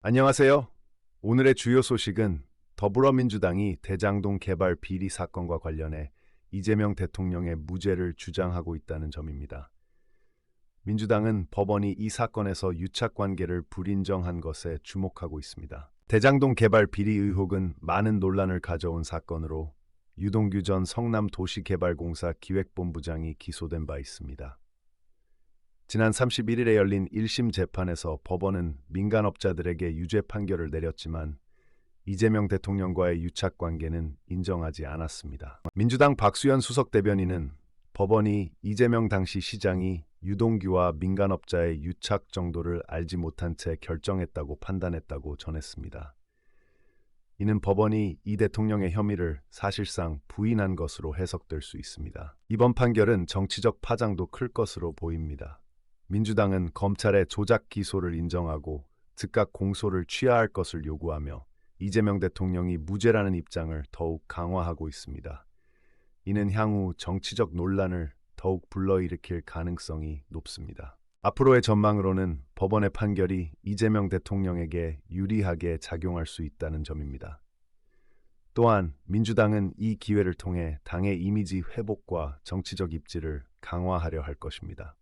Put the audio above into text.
안녕하세요. 오늘의 주요 소식은 더불어민주당이 대장동 개발 비리 사건과 관련해 이재명 대통령의 무죄를 주장하고 있다는 점입니다. 민주당은 법원이 이 사건에서 유착 관계를 불인정한 것에 주목하고 있습니다. 대장동 개발 비리 의혹은 많은 논란을 가져온 사건으로 유동규 전 성남도시개발공사 기획본부장이 기소된 바 있습니다. 지난 31일에 열린 1심 재판에서 법원은 민간업자들에게 유죄 판결을 내렸지만 이재명 대통령과의 유착 관계는 인정하지 않았습니다. 민주당 박수현 수석 대변인은 법원이 이재명 당시 시장이 유동규와 민간업자의 유착 정도를 알지 못한 채 결정했다고 판단했다고 전했습니다. 이는 법원이 이 대통령의 혐의를 사실상 부인한 것으로 해석될 수 있습니다. 이번 판결은 정치적 파장도 클 것으로 보입니다. 민주당은 검찰의 조작 기소를 인정하고 즉각 공소를 취하할 것을 요구하며 이재명 대통령이 무죄라는 입장을 더욱 강화하고 있습니다. 이는 향후 정치적 논란을 더욱 불러일으킬 가능성이 높습니다. 앞으로의 전망으로는 법원의 판결이 이재명 대통령에게 유리하게 작용할 수 있다는 점입니다. 또한 민주당은 이 기회를 통해 당의 이미지 회복과 정치적 입지를 강화하려 할 것입니다.